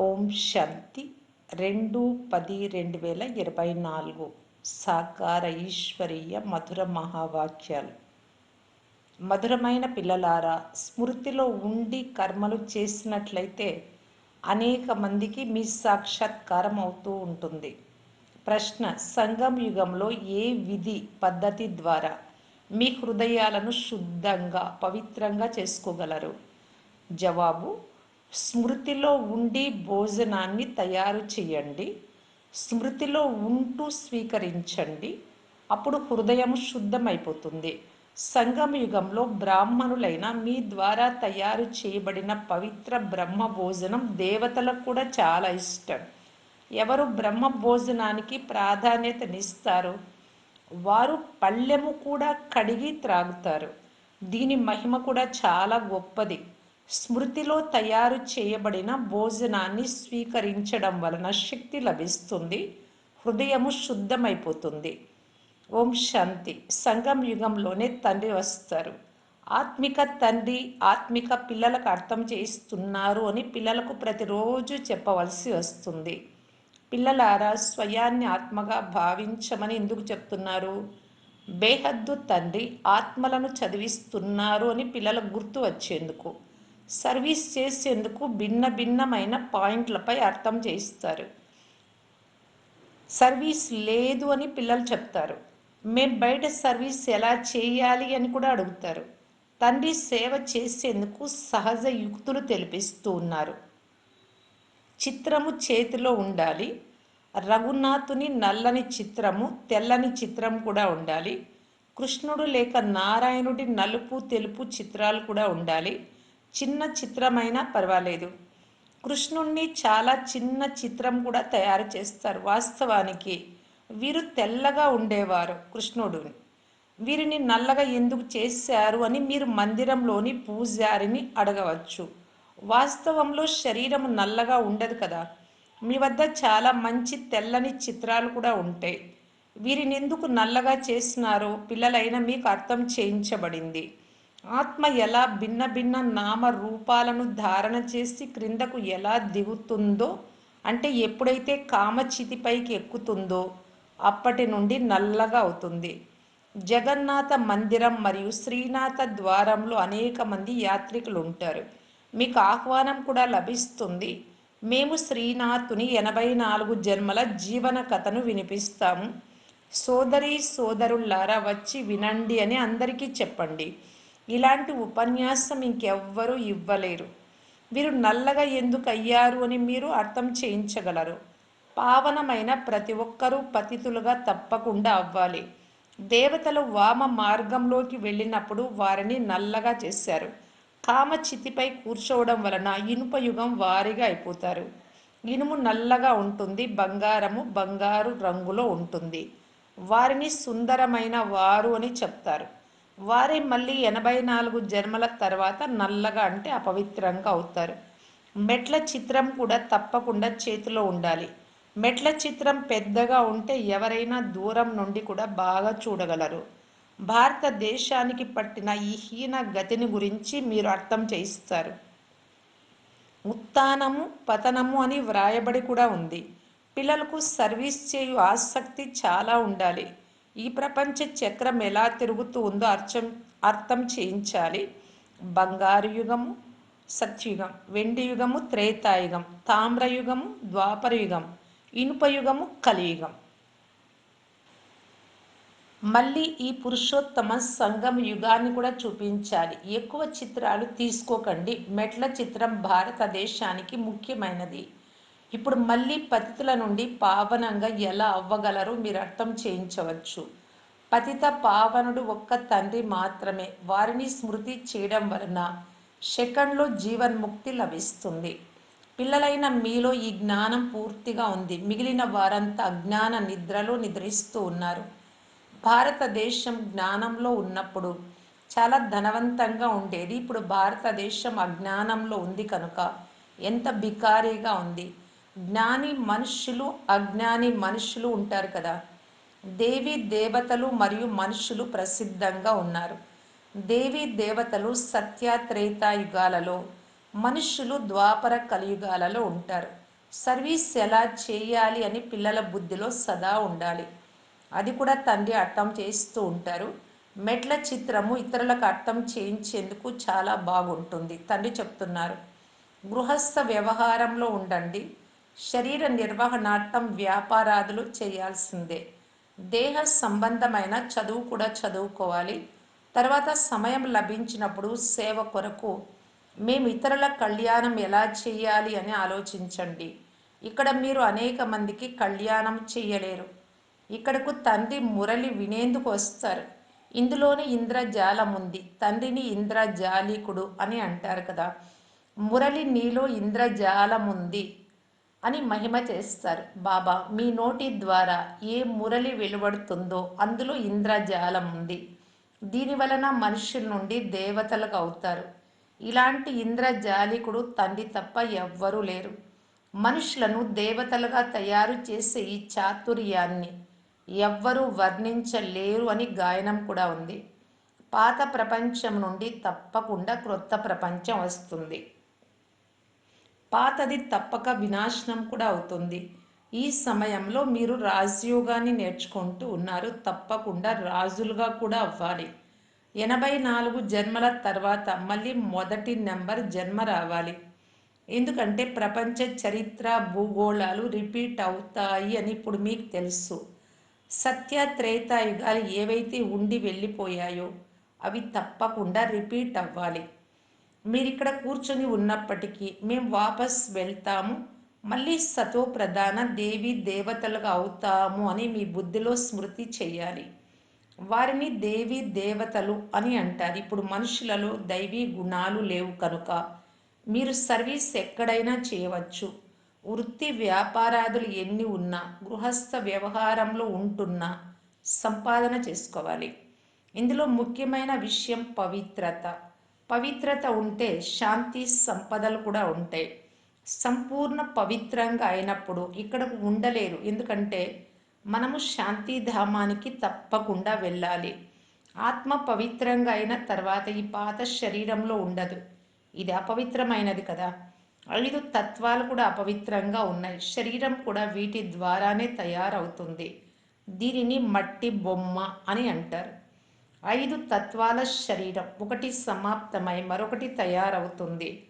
ఓం శాంతి. రెండు పది రెండు వేల ఇరవై నాలుగు. సాకార ఈశ్వరీయ మధుర మహావాక్యాలు. మధురమైన పిల్లలారా స్మృతిలో ఉండి కర్మలు చేసినట్లయితే అనేక మందికి మీ సాక్షాత్కారం అవుతూ ఉంటుంది. ప్రశ్న సంగం యుగంలో ఏ విధి పద్ధతి ద్వారా మీ హృదయాలను శుద్ధంగా పవిత్రంగా చేసుకోగలరు? జవాబు స్మృతిలో ఉండి భోజనాన్ని తయారు చేయండి. స్మృతిలో ఉంటూ స్వీకరించండి. అప్పుడు హృదయం శుద్ధమైపోతుంది. సంగమ యుగంలో బ్రాహ్మణులైన మీ ద్వారా తయారు చేయబడిన పవిత్ర బ్రహ్మ భోజనం దేవతలకు కూడా చాలా ఇష్టం. ఎవరు బ్రహ్మ భోజనానికి ప్రాధాన్యతనిస్తారు వారు పళ్ళెము కూడా కడిగి త్రాగుతారు. దీని మహిమ కూడా చాలా గొప్పది. స్మృతిలో తయారు చేయబడిన భోజనాన్ని స్వీకరించడం వలన శక్తి లభిస్తుంది హృదయము శుద్ధమైపోతుంది. ఓం శాంతి. సంగం యుగంలోనే తండ్రి వస్తారు. ఆత్మిక తండ్రి ఆత్మిక పిల్లలకు అర్థం చేయిస్తున్నారు అని పిల్లలకు ప్రతిరోజు చెప్పవలసి వస్తుంది. పిల్లలారా స్వయాన్ని ఆత్మగా భావించమని ఎందుకు చెప్తున్నారు? బేహద్దు తండ్రి ఆత్మలను చదివిస్తున్నారు అని పిల్లలకు గుర్తు వచ్చేందుకు. సర్వీస్ చేసేందుకు భిన్న భిన్నమైన పాయింట్లపై అర్థం చేయిస్తారు. సర్వీస్ లేదు అని పిల్లలు చెప్తారు. మేము బయట సర్వీస్ ఎలా చేయాలి అని కూడా అడుగుతారు. తండ్రి సేవ చేసేందుకు సహజ యుక్తులు తెలిపిస్తూ ఉన్నారు. చిత్రము చేతిలో ఉండాలి. రఘునాథుని నల్లని చిత్రము తెల్లని చిత్రం కూడా ఉండాలి. కృష్ణుడు లేక నారాయణుడి నలుపు తెలుపు చిత్రాలు కూడా ఉండాలి. చిన్న చిత్రమైనా పర్వాలేదు. కృష్ణుణ్ణి చాలా చిన్న చిత్రం కూడా తయారు చేస్తారు వాస్తవానికి. వీరు తెల్లగా ఉండేవారు కృష్ణుడు. వీరిని నల్లగా ఎందుకు చేశారు అని మీరు మందిరంలోని పూజారిని అడగవచ్చు. వాస్తవంలో శరీరం నల్లగా ఉండదు కదా. మీ వద్ద చాలా మంచి తెల్లని చిత్రాలు కూడా ఉంటాయి వీరిని ఎందుకు నల్లగా చేసినారో పిల్లలైన మీకు అర్థం చేయించబడింది. ఆత్మ ఎలా భిన్న భిన్న నామ రూపాలను ధారణ చేసి క్రిందకు ఎలా దిగుతుందో అంటే ఎప్పుడైతే కామచితిపైకి ఎక్కుతుందో అప్పటి నుండి నల్లగా అవుతుంది. జగన్నాథ మందిరం మరియు శ్రీనాథ ద్వారంలో అనేక మంది యాత్రికులు ఉంటారు. మీకు ఆహ్వానం కూడా లభిస్తుంది. మేము శ్రీనాథుని ఎనభై నాలుగు జన్మల జీవన కథను వినిపిస్తాము. సోదరి సోదరులారా వచ్చి వినండి అని అందరికీ చెప్పండి. ఇలాంటి ఉపన్యాసం ఇంకెవ్వరూ ఇవ్వలేరు. వీరు నల్లగా ఎందుకు అయ్యారు అని మీరు అర్థం చేయించగలరు. పావనమైన ప్రతి ఒక్కరూ పతితులుగా తప్పకుండా అవ్వాలి. దేవతలు వామ మార్గంలోకి వెళ్ళినప్పుడు వారిని నల్లగా చేశారు. కామచితిపై కూర్చోవడం వలన ఇనుప యుగం వారిగా అయిపోతారు. ఇనుము నల్లగా ఉంటుంది బంగారము బంగారు రంగులో ఉంటుంది. వారిని సుందరమైన వారు అని చెప్తారు. వారే మళ్ళీ ఎనభై నాలుగు జన్మల తర్వాత నల్లగా అంటే అపవిత్రంగా అవుతారు. మెట్ల చిత్రం కూడా తప్పకుండా చేతిలో ఉండాలి. మెట్ల చిత్రం పెద్దగా ఉంటే ఎవరైనా దూరం నుండి కూడా బాగా చూడగలరు. భారతదేశానికి పట్టిన ఈ హీన గతిని గురించి మీరు అర్థం చేయిస్తారు. ఉత్తానము పతనము అని వ్రాయబడి కూడా ఉంది. పిల్లలకు సర్వీస్ చేయు ఆసక్తి చాలా ఉండాలి. ఈ ప్రపంచ చక్రం ఎలా తిరుగుతూ ఉందో అర్థం అర్థం చేయించాలి. బంగారు యుగము సత్యుగం. వెండి యుగము త్రేతాయుగం. తామ్రయుగము ద్వాపరయుగం ఇనుపయుగము కలియుగం. మళ్ళీ ఈ పురుషోత్తమ సంగమ యుగాన్ని కూడా చూపించాలి. ఎక్కువ చిత్రాలు తీసుకోకండి. మెట్ల చిత్రం భారతదేశానికి ముఖ్యమైనది. ఇప్పుడు మళ్ళీ పతితుల నుండి పావనంగా ఎలా అవ్వగలరో మీరు అర్థం చేయించవచ్చు. పతిత పావనుడు ఒక్క తండ్రి మాత్రమే. వారిని స్మృతి చేయడం వలన సెకండ్లో జీవన్ముక్తి లభిస్తుంది. పిల్లలైన మీలో ఈ జ్ఞానం పూర్తిగా ఉంది. మిగిలిన వారంతా అజ్ఞాన నిద్రలో నిద్రిస్తూ ఉన్నారు. భారతదేశం జ్ఞానంలో ఉన్నప్పుడు చాలా ధనవంతంగా ఉండేది. ఇప్పుడు భారతదేశం అజ్ఞానంలో ఉంది కనుక ఎంత బికారీగా ఉంది. జ్ఞాని మనుష్యులు అజ్ఞాని మనుషులు ఉంటారు కదా. దేవి దేవతలు మరియు మనుషులు ప్రసిద్ధంగా ఉన్నారు. దేవి దేవతలు సత్యత్రేతాయుగాలలో మనుష్యులు మనుషులు ద్వాపర కలియుగాలలో ఉంటారు. సర్వీస్ ఎలా చేయాలి అని పిల్లల బుద్ధిలో సదా ఉండాలి. అది కూడా తండ్రి అర్థం చేస్తూ ఉంటారు. మెట్ల చిత్రము ఇతరులకు అర్థం చేయించేందుకు చాలా బాగుంటుంది. తండ్రి చెప్తున్నారు. గృహస్థ వ్యవహారంలో ఉండండి. శరీర నిర్వహణార్థం వ్యాపారాదులు చేయాల్సిందే. దేహ సంబంధమైన చదువు కూడా చదువుకోవాలి. తర్వాత సమయం లభించినప్పుడు సేవ కొరకు మేము ఇతరుల కళ్యాణం ఎలా చేయాలి అని ఆలోచించండి. ఇక్కడ మీరు అనేక మందికి కళ్యాణం చేయలేరు. ఇక్కడకు తండ్రి మురళి వినేందుకు వస్తారు. ఇందులోని ఇంద్రజాలం ఉంది. తండ్రిని ఇంద్రజాలికుడు అని అంటారు కదా. మురళి నీలో ఇంద్రజాలం ఉంది. అని మహిమ చేస్తారు. బాబా మీ నోటి ద్వారా ఏ మురళి వెలువడుతుందో అందులో ఇంద్రజాలం ఉంది. దీని వలన మనుషుల నుండి దేవతలకు అవుతారు. ఇలాంటి ఇంద్రజాలికుడు తండ్రి తప్ప ఎవ్వరూ లేరు. మనుషులను దేవతలుగా తయారు చేసే ఈ చాతుర్యాన్ని ఎవ్వరూ వర్ణించలేరు అని గాయనం కూడా ఉంది. పాత ప్రపంచం నుండి తప్పకుండా క్రొత్త ప్రపంచం వస్తుంది. పాతది తప్పక వినాశనం కూడా అవుతుంది. ఈ సమయంలో మీరు రాజయోగాన్ని నేర్చుకుంటూ ఉన్నారు. తప్పకుండా రాజులుగా కూడా అవ్వాలి. ఎనభై నాలుగు జన్మల తర్వాత మళ్ళీ మొదటి నెంబర్ జన్మ రావాలి. ఎందుకంటే ప్రపంచ చరిత్ర భూగోళాలు రిపీట్ అవుతాయి అని ఇప్పుడు మీకు తెలుసు. సత్య త్రేతాయుగాలు ఏవైతే ఉండి వెళ్ళిపోయాయో అవి తప్పకుండా రిపీట్ అవ్వాలి. మీరు ఇక్కడ కూర్చొని ఉన్నప్పటికీ మేము వాపస్ వెళ్తాము. మళ్ళీ సతో ప్రధాన దేవి దేవతలుగా అవుతాము అని మీ బుద్ధిలో స్మృతి చేయాలి వారిని దేవి దేవతలు అని అంటారు. ఇప్పుడు మనుషులలో దైవీ గుణాలు లేవు కనుక మీరు సర్వీస్ ఎక్కడైనా చేయవచ్చు. వృత్తి వ్యాపారాదులు ఎన్ని ఉన్నా గృహస్థ వ్యవహారంలో ఉంటున్నా సంపాదన చేసుకోవాలి. ఇందులో ముఖ్యమైన విషయం పవిత్రత. పవిత్రత ఉంటే శాంతి సంపదలు కూడా ఉంటాయి. సంపూర్ణ పవిత్రంగా అయినప్పుడు ఇక్కడ ఉండలేరు. ఎందుకంటే మనము శాంతి ధామానికి తప్పకుండా వెళ్ళాలి. ఆత్మ పవిత్రంగా అయిన తర్వాత ఈ పాత శరీరంలో ఉండదు. ఇది అపవిత్రమైనది కదా. ఐదు తత్వాలు కూడా అపవిత్రంగా ఉన్నాయి. శరీరం కూడా వీటి ద్వారానే తయారవుతుంది. దీనిని మట్టి బొమ్మ అని అంటారు. ఐదు తత్వాల శరీరం. ఒకటి సమాప్తమై మరొకటి తయారవుతుంది.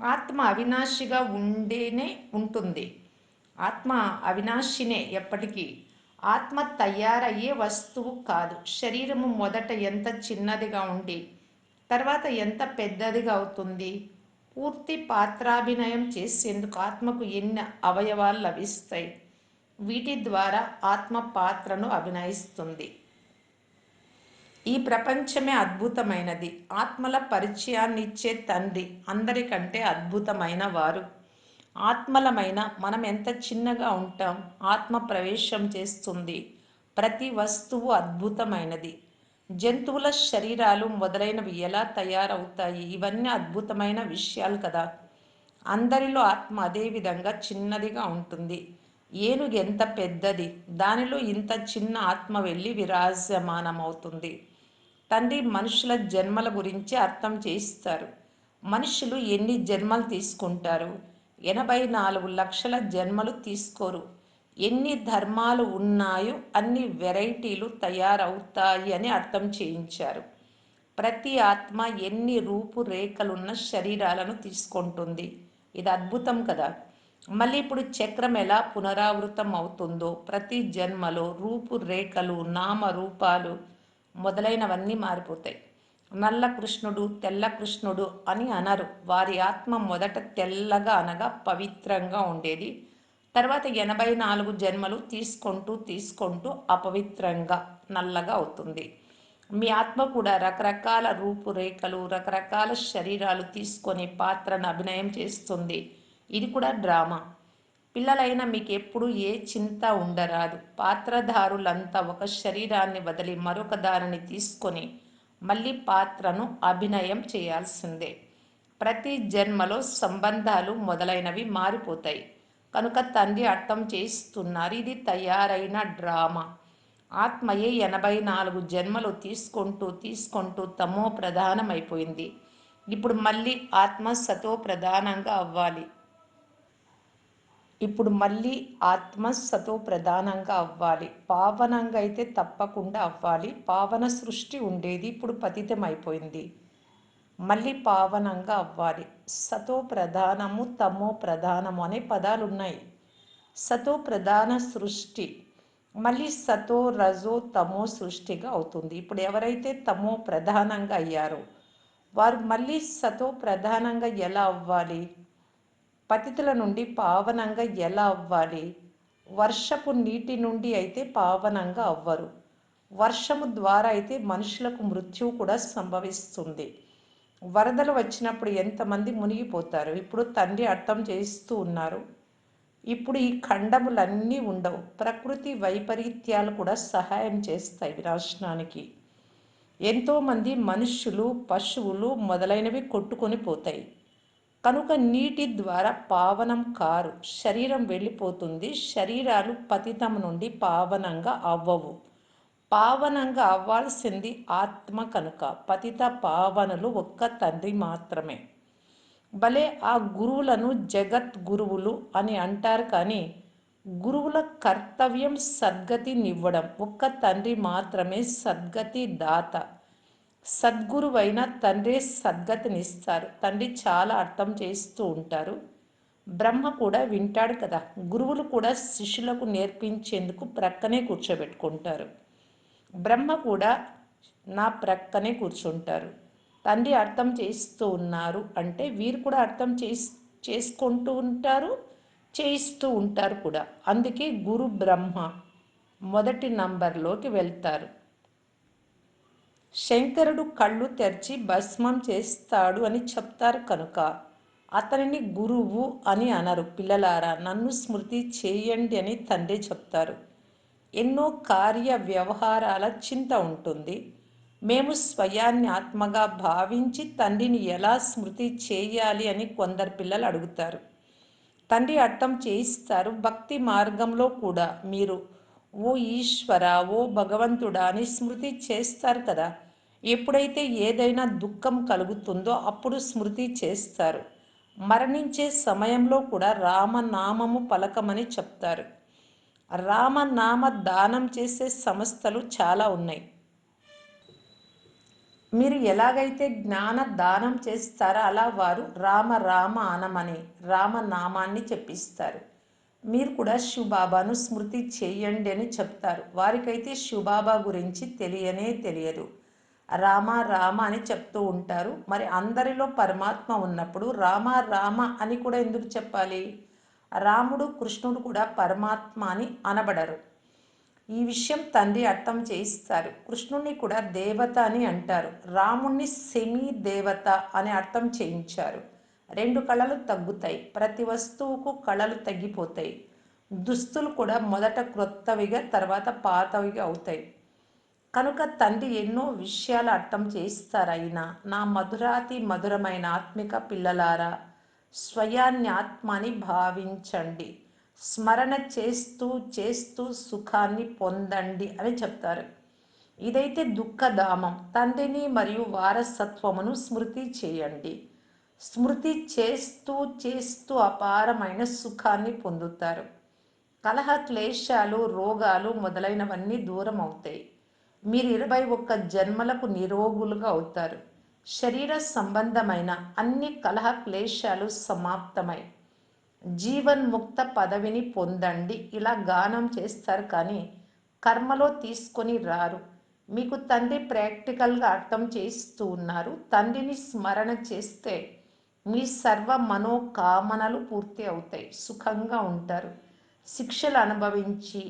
ఆత్మ అవినాశిగా ఉండేనే ఉంటుంది. ఆత్మ అవినాశినే ఎప్పటికీ. ఆత్మ తయారయ్యే వస్తువు కాదు. శరీరము మొదట ఎంత చిన్నదిగా ఉండి తర్వాత ఎంత పెద్దదిగా అవుతుంది? పూర్తి పాత్రాభినయం చేసేందుకు ఆత్మకు ఎన్ని అవయవాలు లభిస్తాయి? వీటి ద్వారా ఆత్మ పాత్రను అభినయిస్తుంది. ఈ ప్రపంచమే అద్భుతమైనది. ఆత్మల పరిచయాన్నిచ్చే తండ్రి అందరికంటే అద్భుతమైన వారు. ఆత్మలమైన మనం ఎంత చిన్నగా ఉంటాం ఆత్మ ప్రవేశం చేస్తుంది. ప్రతి వస్తువు అద్భుతమైనది. జంతువుల శరీరాలు మొదలైనవి ఎలా తయారవుతాయి? ఇవన్నీ అద్భుతమైన విషయాలు కదా. అందరిలో ఆత్మ అదే విధంగా చిన్నదిగా ఉంటుంది. ఏనుగు ఎంత పెద్దది? దానిలో ఇంత చిన్న ఆత్మ వెళ్ళి విరాజమానమవుతుంది. తండ్రి మనుషుల జన్మల గురించి అర్థం చేయిస్తారు. మనుషులు ఎన్ని జన్మలు తీసుకుంటారు? ఎనభై నాలుగు లక్షల జన్మలు తీసుకోరు. ఎన్ని ధర్మాలు ఉన్నాయో అన్ని వెరైటీలు తయారవుతాయి అని అర్థం చేయించారు. ప్రతి ఆత్మ ఎన్ని రూపురేఖలున్న శరీరాలను తీసుకుంటుంది. ఇది అద్భుతం కదా! మళ్ళీ ఇప్పుడు చక్రం ఎలా పునరావృతం అవుతుందో ప్రతి జన్మలో రూపురేఖలు నామరూపాలు మొదలైనవన్నీ మారిపోతాయి. నల్ల కృష్ణుడు తెల్ల కృష్ణుడు అని అనరు. వారి ఆత్మ మొదట తెల్లగా అనగా పవిత్రంగా ఉండేది. తర్వాత ఎనభై నాలుగు జన్మలు తీసుకుంటూ తీసుకుంటూ అపవిత్రంగా నల్లగా అవుతుంది. మీ ఆత్మ కూడా రకరకాల రూపురేఖలు రకరకాల శరీరాలు తీసుకొని పాత్రను అభినయం చేస్తుంది. ఇది కూడా డ్రామా. పిల్లలైన మీకు ఎప్పుడు ఏ చింత ఉండరాదు. పాత్రధారులంతా ఒక శరీరాన్ని వదిలి మరొక దానిని తీసుకొని మళ్ళీ పాత్రను అభినయం చేయాల్సిందే. ప్రతి జన్మలో సంబంధాలు మొదలైనవి మారిపోతాయి. కనుక తండ్రి అర్థం చేస్తున్నారు ఇది తయారైన డ్రామా. ఆత్మయే ఎనభై నాలుగు జన్మలు తీసుకుంటూ తీసుకుంటూ తమో ప్రధానమైపోయింది ఇప్పుడు మళ్ళీ ఆత్మ సతో ప్రధానంగా అవ్వాలి. ఇప్పుడు మళ్ళీ ఆత్మ సతో ప్రధానంగా అవ్వాలి. పావనంగా అయితే తప్పకుండా అవ్వాలి. పావన సృష్టి ఉండేది ఇప్పుడు పతితం అయిపోయింది మళ్ళీ పావనంగా అవ్వాలి. సతో ప్రధానము తమో ప్రధానము అనే పదాలు ఉన్నాయి సతో ప్రధాన సృష్టి మళ్ళీ సతో రజో తమో సృష్టిగా అవుతుంది. ఇప్పుడు ఎవరైతే తమో ప్రధానంగా అయ్యారో వారు మళ్ళీ సతో ప్రధానంగా ఎలా అవ్వాలి? పతితుల నుండి పావనంగా ఎలా అవ్వాలి? వర్షపు నీటి నుండి అయితే పావనంగా అవ్వరు. వర్షము ద్వారా అయితే మనుషులకు మృత్యువు కూడా సంభవిస్తుంది. వరదలు వచ్చినప్పుడు ఎంతమంది మునిగిపోతారు? ఇప్పుడు తండ్రి అర్థం చేస్తూ ఉన్నారు. ఇప్పుడు ఈ ఖండములన్నీ ఉండవు. ప్రకృతి వైపరీత్యాలు కూడా సహాయం చేస్తాయి వినాశనానికి. ఎంతోమంది మనుషులు పశువులు మొదలైనవి కొట్టుకొని పోతాయి. కనుక నీటి ద్వారా పావనం కారు శరీరం వెళ్ళిపోతుంది. శరీరాలు పతితం నుండి పావనంగా అవ్వవు. పావనంగా అవ్వాల్సింది ఆత్మ కనుక. పతిత పావనులు ఒక్క తండ్రి మాత్రమే. భలే ఆ గురువులను జగత్ గురువులు అని అంటారు కానీ గురువుల కర్తవ్యం సద్గతినివ్వడం. ఒక్క తండ్రి మాత్రమే సద్గతి దాత సద్గురువైన తండ్రి సద్గతినిస్తారు. తండ్రి చాలా అర్థం చేస్తూ ఉంటారు. బ్రహ్మ కూడా వింటాడు కదా. గురువులు కూడా శిష్యులకు నేర్పించేందుకు ప్రక్కనే కూర్చోబెట్టుకుంటారు. బ్రహ్మ కూడా నా ప్రక్కనే కూర్చుంటారు. తండ్రి అర్థం చేస్తూ ఉన్నారు అంటే వీరు కూడా అర్థం చేసి చేసుకుంటూ ఉంటారు చేయిస్తూ ఉంటారు కూడా. అందుకే గురు బ్రహ్మ మొదటి నంబర్లోకి వెళ్తారు. శంకరుడు కళ్ళు తెరిచి భస్మం చేస్తాడు అని చెప్తారు కనుక. అతనిని గురువు అని అనరు. పిల్లలారా నన్ను స్మృతి చేయండి అని తండ్రి చెప్తారు. ఎన్నో కార్య వ్యవహారాల చింత ఉంటుంది. మేము స్వయాన్ని ఆత్మగా భావించి తండ్రిని ఎలా స్మృతి చేయాలి అని కొందరు పిల్లలు అడుగుతారు. తండ్రి అర్థం చేయిస్తారు. భక్తి మార్గంలో కూడా మీరు ఓ ఈశ్వర ఓ భగవంతుడా అని స్మృతి చేస్తారు కదా. ఎప్పుడైతే ఏదైనా దుఃఖం కలుగుతుందో అప్పుడు స్మృతి చేస్తారు. మరణించే సమయంలో కూడా రామనామము పలకమని చెప్తారు. రామనామ దానం చేసే సంస్థలు చాలా ఉన్నాయి. మీరు ఎలాగైతే జ్ఞాన దానం చేస్తారో అలా వారు రామ రామ అనమని రామనామాన్ని చెప్పిస్తారు. మీరు కూడా శివబాబాను స్మృతి చేయండి అని చెప్తారు. వారికైతే శివబాబా గురించి తెలియనే తెలియదు. రామ రామ అని చెప్తూ ఉంటారు. మరి అందరిలో పరమాత్మ ఉన్నప్పుడు రామ రామ అని కూడా ఎందుకు చెప్పాలి? రాముడు కృష్ణుడు కూడా పరమాత్మ అని అనబడరు. ఈ విషయం తండ్రి అర్థం చేయిస్తారు. కృష్ణుణ్ణి కూడా దేవత అని అంటారు. రాముణ్ణి సెమీ దేవత అని అర్థం చేయించారు. రెండు కళలు తగ్గుతాయి. ప్రతి వస్తువుకు కళలు తగ్గిపోతాయి. దుస్తులు కూడా మొదట క్రొత్తవిగా తర్వాత పాతవిగా అవుతాయి. కనుక తండ్రి ఎన్నో విషయాలు అర్థం చేయిస్తారైనా నా మధురాతి మధురమైన ఆత్మిక పిల్లలారా స్వయాన్ని ఆత్మని భావించండి. స్మరణ చేస్తూ చేస్తూ సుఖాన్ని పొందండి అని చెప్తారు. ఇదైతే దుఃఖధామం. తండ్రిని మరియు వారసత్వమును స్మృతి చేయండి. స్మృతి చేస్తూ చేస్తూ అపారమైన సుఖాన్ని పొందుతారు. కలహ క్లేశాలు రోగాలు మొదలైనవన్నీ దూరం అవుతాయి. మీరు ఇరవై ఒక్క జన్మలకు నిరోగులుగా అవుతారు. శరీర సంబంధమైన అన్ని కలహ క్లేశాలు సమాప్తమై జీవన్ముక్త పదవిని పొందండి. ఇలా గానం చేస్తారు కానీ కర్మలో తీసుకొని రారు. మీకు తండ్రి ప్రాక్టికల్గా అర్థం చేస్తూ ఉన్నారు. తండ్రిని స్మరణ చేస్తే మీ సర్వ మనోకామనలు పూర్తి అవుతాయి. సుఖంగా ఉంటారు. శిక్షలు అనుభవించి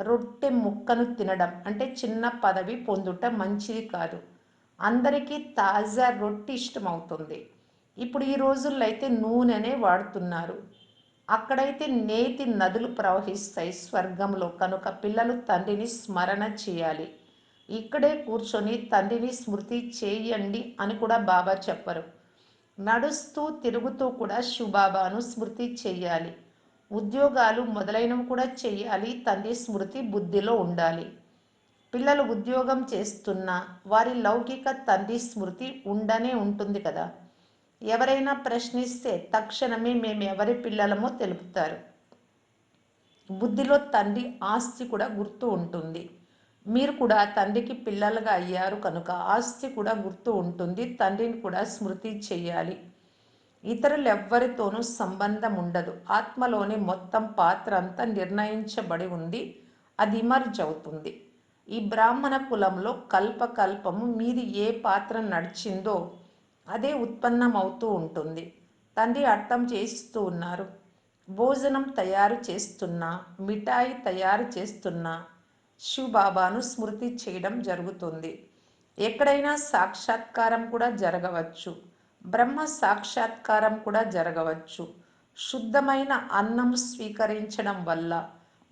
రొట్టె ముక్కను తినడం అంటే చిన్న పదవి పొందుట మంచిది కాదు. అందరికీ తాజా రొట్టె ఇష్టమవుతుంది. ఇప్పుడు ఈ రోజుల్లో అయితే నూనెనే వాడుతున్నారు. అక్కడైతే నేతి నదులు ప్రవహిస్తాయి స్వర్గంలో. కనుక పిల్లలు తండ్రిని స్మరణ చేయాలి. ఇక్కడే కూర్చొని తండ్రిని స్మృతి చేయండి అని కూడా బాబా చెప్పరు. నడుస్తూ తిరుగుతూ కూడా శివబాబాను స్మృతి చేయాలి. ఉద్యోగాలు మొదలైనవి కూడా చేయాలి. తండ్రి స్మృతి బుద్ధిలో ఉండాలి. పిల్లలు ఉద్యోగం చేస్తున్నా వారి లౌకిక తండ్రి స్మృతి ఉండనే ఉంటుంది కదా. ఎవరైనా ప్రశ్నిస్తే తక్షణమే మేము ఎవరి పిల్లలమో తెలుపుతారు. బుద్ధిలో తండ్రి ఆస్తి కూడా గుర్తు ఉంటుంది. మీరు కూడా తండ్రికి పిల్లలుగా అయ్యారు కనుక ఆస్తి కూడా గుర్తు ఉంటుంది. తండ్రిని కూడా స్మృతి చేయాలి. ఇతరులెవ్వరితోనూ సంబంధం ఉండదు. ఆత్మలోని మొత్తం పాత్ర అంతా నిర్ణయించబడి ఉంది. అది ఇమర్జ్ అవుతుంది. ఈ బ్రాహ్మణ కులంలో కల్పకల్పము మీది ఏ పాత్ర నడిచిందో అదే ఉత్పన్నం అవుతూ ఉంటుంది. తండ్రి అర్థం చేస్తూ ఉన్నారు. భోజనం తయారు చేస్తున్నా మిఠాయి తయారు చేస్తున్నా శివబాబాను స్మృతి చేయడం జరుగుతుంది. ఎక్కడైనా సాక్షాత్కారం కూడా జరగవచ్చు. బ్రహ్మ సాక్షాత్కారం కూడా జరగవచ్చు. శుద్ధమైన అన్నం స్వీకరించడం వల్ల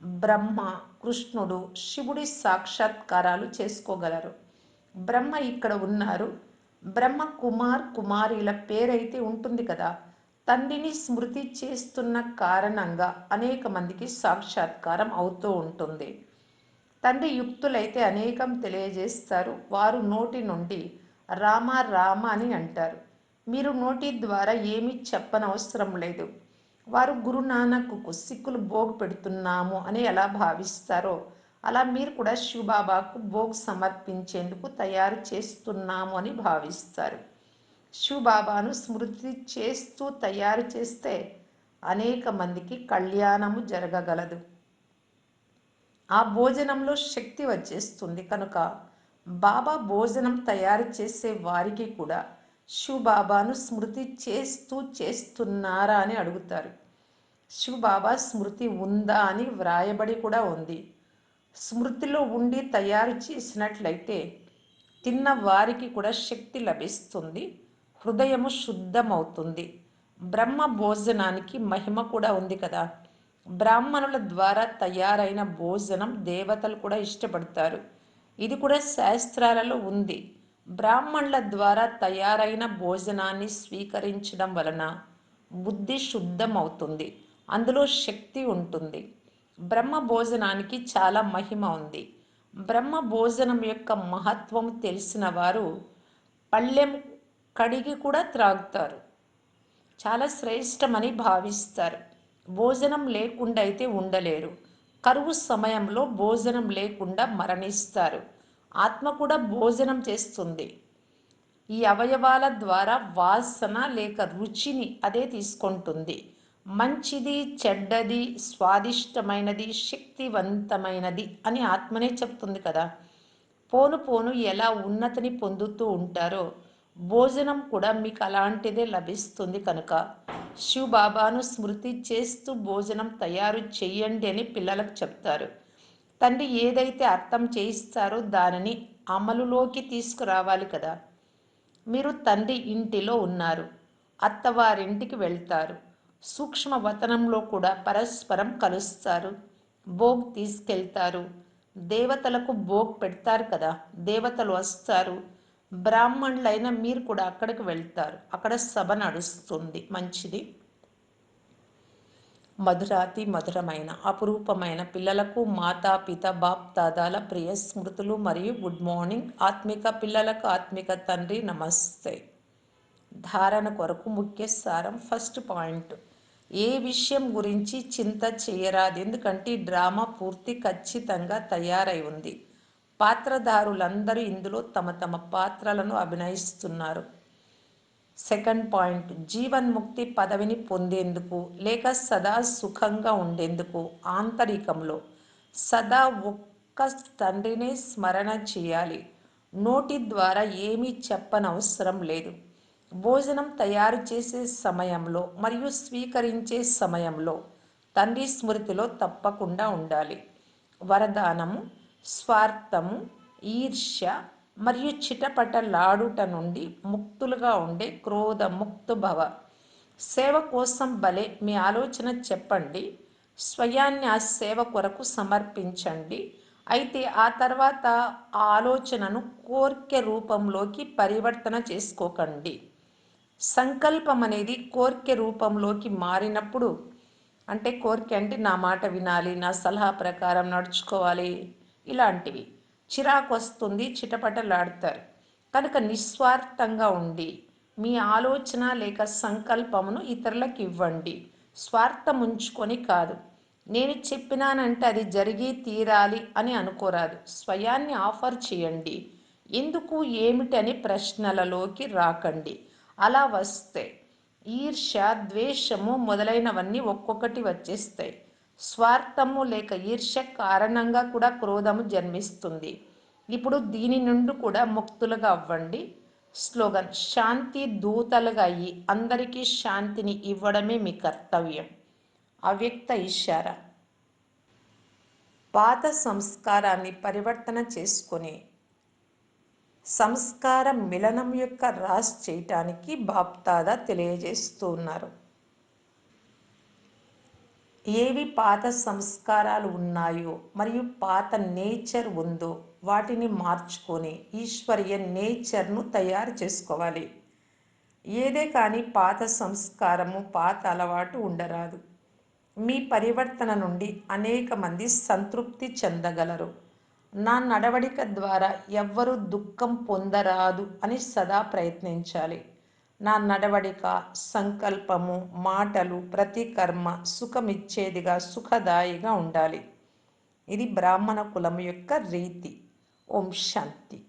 బ్రహ్మ కృష్ణుడు శివుడి సాక్షాత్కారాలు చేసుకోగలరు. బ్రహ్మ ఇక్కడ ఉన్నారు. బ్రహ్మ కుమార్ కుమారీల పేరైతే ఉంటుంది కదా. తండ్రిని స్మృతి చేస్తున్న కారణంగా అనేక మందికి సాక్షాత్కారం అవుతూ ఉంటుంది. తండ్రి యుక్తులైతే అనేకం తెలియజేస్తారు. వారు నోటి నుండి రామ రామ అని అంటారు. మీరు నోటి ద్వారా ఏమీ చెప్పనవసరం లేదు. వారు గురునానక్కు సిక్కులు భోగ్ పెడుతున్నాము అని ఎలా భావిస్తారో అలా మీరు కూడా శివబాబాకు భోగ్ సమర్పించేందుకు తయారు చేస్తున్నాము అని భావిస్తారు. శివబాబాను స్మృతి చేస్తూ తయారు చేస్తే అనేక మందికి కళ్యాణము జరగగలదు. ఆ భోజనంలో శక్తి వచ్చేస్తుంది. కనుక బాబా భోజనం తయారు చేసే వారికి కూడా శివబాబాను స్మృతి చేస్తూ చేస్తున్నారా అని అడుగుతారు. శివబాబా స్మృతి ఉందా? అని వ్రాయబడి కూడా ఉంది. స్మృతిలో ఉండి తయారు చేసినట్లయితే తిన్న వారికి కూడా శక్తి లభిస్తుంది. హృదయము శుద్ధమవుతుంది. బ్రహ్మ భోజనానికి మహిమ కూడా ఉంది కదా. బ్రాహ్మణుల ద్వారా తయారైన భోజనం దేవతలు కూడా ఇష్టపడతారు. ఇది కూడా శాస్త్రాలలో ఉంది. బ్రాహ్మణుల ద్వారా తయారైన భోజనాన్ని స్వీకరించడం వలన బుద్ధి శుద్ధం అవుతుంది అందులో శక్తి ఉంటుంది. బ్రహ్మ భోజనానికి చాలా మహిమ ఉంది. బ్రహ్మ భోజనం యొక్క మహత్వం తెలిసిన వారు పళ్ళెం కడిగి కూడా త్రాగుతారు. చాలా శ్రేష్టమని భావిస్తారు. భోజనం లేకుండా అయితే ఉండలేరు. కరువు సమయంలో భోజనం లేకుండా మరణిస్తారు. ఆత్మ కూడా భోజనం చేస్తుంది. ఈ అవయవాల ద్వారా వాసన లేక రుచిని అదే తీసుకుంటుంది. మంచిది చెడ్డది స్వాదిష్టమైనది శక్తివంతమైనది అని ఆత్మనే చెప్తుంది కదా. పోను పోను ఎలా ఉన్నతిని పొందుతూ ఉంటారో భోజనం కూడా మీకు అలాంటిదే లభిస్తుంది కనుక. శివబాబాను స్మృతి చేస్తూ భోజనం తయారు చేయండి అని పిల్లలకు చెప్తారు. తండ్రి ఏదైతే అర్థం చేయిస్తారో దానిని అమలులోకి తీసుకురావాలి కదా. మీరు తండ్రి ఇంటిలో ఉన్నారు. అత్తవారింటికి వెళ్తారు. సూక్ష్మ వతనంలో కూడా పరస్పరం కలుస్తారు. భోగ్ తీసుకెళ్తారు. దేవతలకు భోగ్ పెడతారు కదా. దేవతలు వస్తారు. బ్రాహ్మణులైన మీరు కూడా అక్కడికి వెళ్తారు. అక్కడ సభ నడుస్తుంది. మంచిది. మధురాతి మధురమైన అపురూపమైన పిల్లలకు మాతా పిత బాప్ దాదాల ప్రియ స్మృతులు మరియు గుడ్ మార్నింగ్. ఆత్మిక పిల్లలకు ఆత్మిక తండ్రి నమస్తే. ధారణ కొరకు ముఖ్య సారం ఫస్ట్ పాయింట్. ఏ విషయం గురించి చింత చేయరాదు. ఎందుకంటే డ్రామా పూర్తి ఖచ్చితంగా తయారై ఉంది. పాత్రధారులందరూ ఇందులో తమ తమ పాత్రలను అభినయిస్తున్నారు. సెకండ్ పాయింట్ జీవన్ముక్తి పదవిని పొందేందుకు లేక సదా సుఖంగా ఉండేందుకు ఆంతరికంలో సదా ఒక్క తండ్రినే స్మరణ చేయాలి. నోటి ద్వారా ఏమీ చెప్పనవసరం లేదు. భోజనం తయారు చేసే సమయంలో మరియు స్వీకరించే సమయంలో తండ్రి స్మృతిలో తప్పకుండా ఉండాలి. వరదానము స్వార్థము ఈర్ష్య మరియు చిటపటలాడుట నుండి ముక్తులుగా ఉండే క్రోధ ముక్తు భవ సేవ కోసం భలే మీ ఆలోచన చెప్పండి. స్వయాన్ని ఆ సేవ కొరకు సమర్పించండి. అయితే ఆ తర్వాత ఆ ఆలోచనను కోర్కె రూపంలోకి పరివర్తన చేసుకోకండి. సంకల్పం అనేది కోర్కె రూపంలోకి మారినప్పుడు అంటే కోరిక అంటే నా మాట వినాలి నా సలహా ప్రకారం నడుచుకోవాలి ఇలాంటివి. చిరాకు వస్తుంది చిటపటలాడతారు. కనుక నిస్వార్థంగా ఉండి మీ ఆలోచన లేక సంకల్పమును ఇతరులకు ఇవ్వండి. స్వార్థం ఉంచుకొని కాదు. నేను చెప్పినానంటే అది జరిగి తీరాలి అని అనుకోరాదు. స్వయాన్ని ఆఫర్ చేయండి. ఎందుకు ఏమిటని ప్రశ్నలలోకి రాకండి. అలా వస్తే ఈర్ష ద్వేషము మొదలైనవన్నీ ఒక్కొక్కటి వచ్చేస్తాయి. స్వార్థము లేక ఈర్ష కారణంగా కూడా క్రోధము జన్మిస్తుంది. ఇప్పుడు దీని నుండి కూడా ముక్తులుగా అవ్వండి. స్లోగన్ శాంతి దూతలుగా అయ్యి అందరికీ శాంతిని ఇవ్వడమే మీ కర్తవ్యం. అవ్యక్త ఇషార పాత సంస్కారాన్ని పరివర్తన చేసుకొని సంస్కార మిలనం యొక్క రాస్ చేయటానికి బాప్తాదా తెలియజేస్తూ ఉన్నారు. ఏవి పాత సంస్కారాలు ఉన్నాయో మరియు పాత నేచర్ ఉందో వాటిని మార్చుకొని ఈశ్వరీయ నేచర్ను తయారు చేసుకోవాలి. ఏదే కానీ పాత సంస్కారము పాత అలవాటు ఉండరాదు. మీ పరివర్తన నుండి అనేక మంది సంతృప్తి చెందగలరు. నా నడవడిక ద్వారా ఎవ్వరూ దుఃఖం పొందరాదు అని సదా ప్రయత్నించాలి. నా నడవడిక సంకల్పము మాటలు ప్రతి కర్మ సుఖమిచ్చేదిగా సుఖదాయిగా ఉండాలి. ఇది బ్రాహ్మణ కులం యొక్క రీతి. ఓం శాంతి.